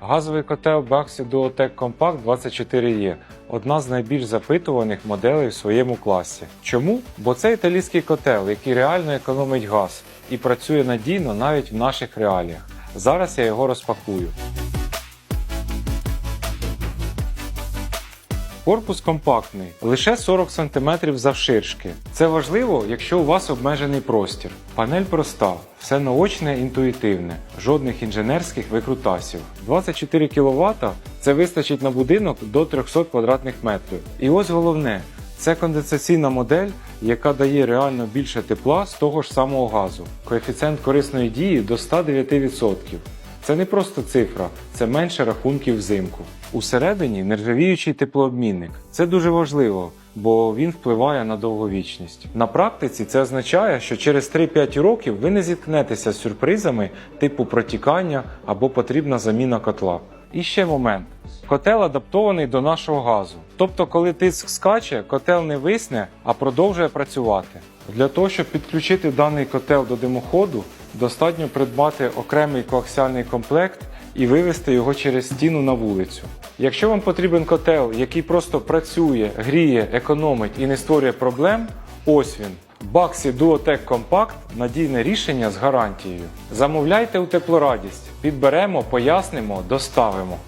Газовий котел Baxi Duotec Compact 24E – одна з найбільш запитуваних моделей в своєму класі. Чому? Бо це італійський котел, який реально економить газ і працює надійно навіть в наших реаліях. Зараз я його розпакую. Корпус компактний, лише 40 см завширшки. Це важливо, якщо у вас обмежений простір. Панель проста, все наочне, інтуїтивне, жодних інженерських викрутасів. 24 кВт це вистачить на будинок до 300 квадратних метрів. І ось головне. Це конденсаційна модель, яка дає реально більше тепла з того ж самого газу. Коефіцієнт корисної дії до 109%. Це не просто цифра, це менше рахунків взимку. Усередині нержавіючий теплообмінник. Це дуже важливо, бо він впливає на довговічність. На практиці це означає, що через 3-5 років ви не зіткнетеся з сюрпризами типу протікання або потрібна заміна котла. І ще момент. Котел адаптований до нашого газу. Тобто, коли тиск скаче, котел не висне, а продовжує працювати. Для того, щоб підключити даний котел до димоходу, достатньо придбати окремий коаксіальний комплект і вивести його через стіну на вулицю. Якщо вам потрібен котел, який просто працює, гріє, економить і не створює проблем, ось він. Baxi Duotec Compact – надійне рішення з гарантією. Замовляйте у теплорадість, підберемо, пояснимо, доставимо.